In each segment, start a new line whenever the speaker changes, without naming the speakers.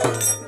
Thank you.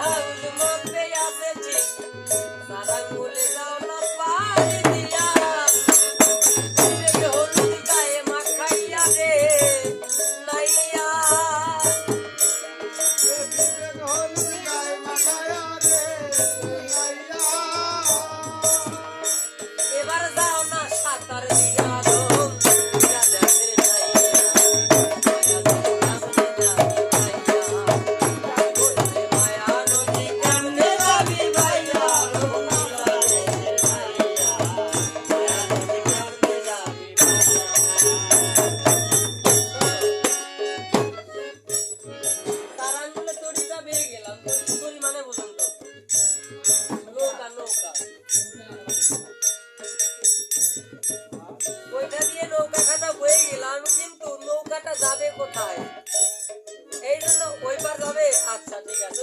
Havlumun beyazı কোথায়? এই জন্য ওইবার যাবে? আচ্ছা ঠিক আছে।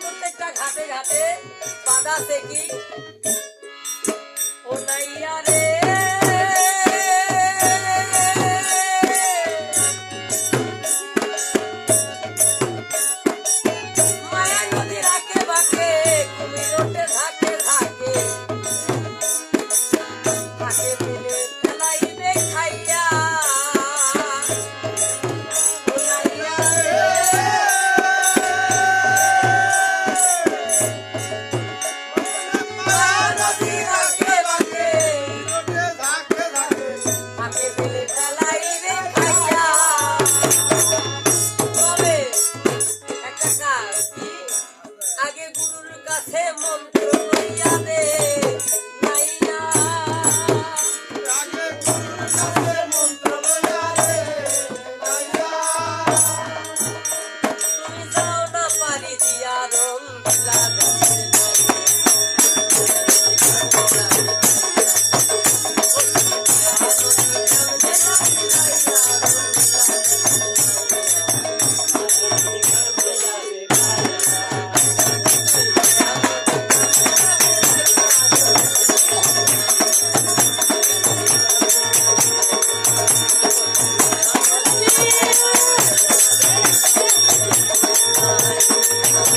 প্রত্যেকটা ঘাটে ঘাটে বাধা থেকে Yeah.